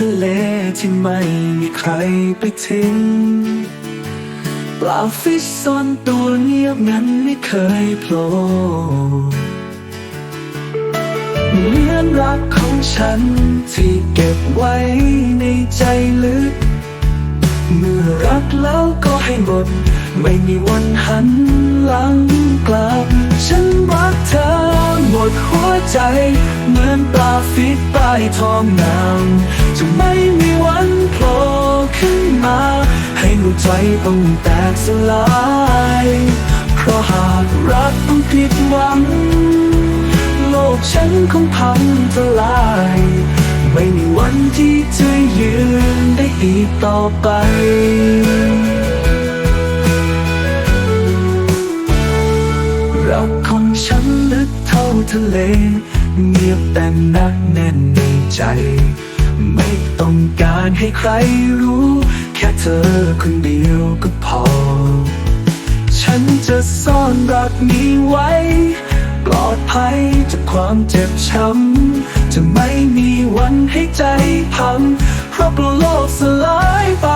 ทะเลที่ไม่มีใครไปถึงปลาฟิชซ่อนตัวเงียบงั้นไม่เคยโผล่เหมือนรักของฉันที่เก็บไว้ในใจลึก เมื่อรักแล้วก็ให้หมด ไม่มีวันหันหลังกลับ ฉันรักเธอหมดหัวใจ เหมือนปลาฟิตใต้ท้องน้ำ จะไม่มีวันโผล่ขึ้นมา ให้หัวใจต้องแตกสลาย เพราะหากรักต้องผิดหวัง โลกฉันคงพังทลาย ไม่มีวันที่จะยืนได้อีกต่อไปรักของฉันลึกเท่าทะเล เงียบแต่นักแน่นในใจ ไม่ต้องการให้ใครรู้ แค่เธอคนเดียวก็พอ ฉันจะซ่อนรักนี้ไว้ ปลอดภัยจากความเจ็บช้ำ จะไม่มีวันให้ใจพังเพราะโลกสลายไป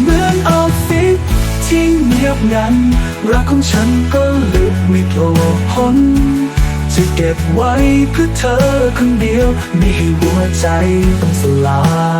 เหมือนออฟฟิศที่เงียบงัน รักของฉันก็ลึกไม่โผล่พ้น จะเก็บไว้เพื่อเธอคนเดียว ไม่ให้หัวใจต้องสลาย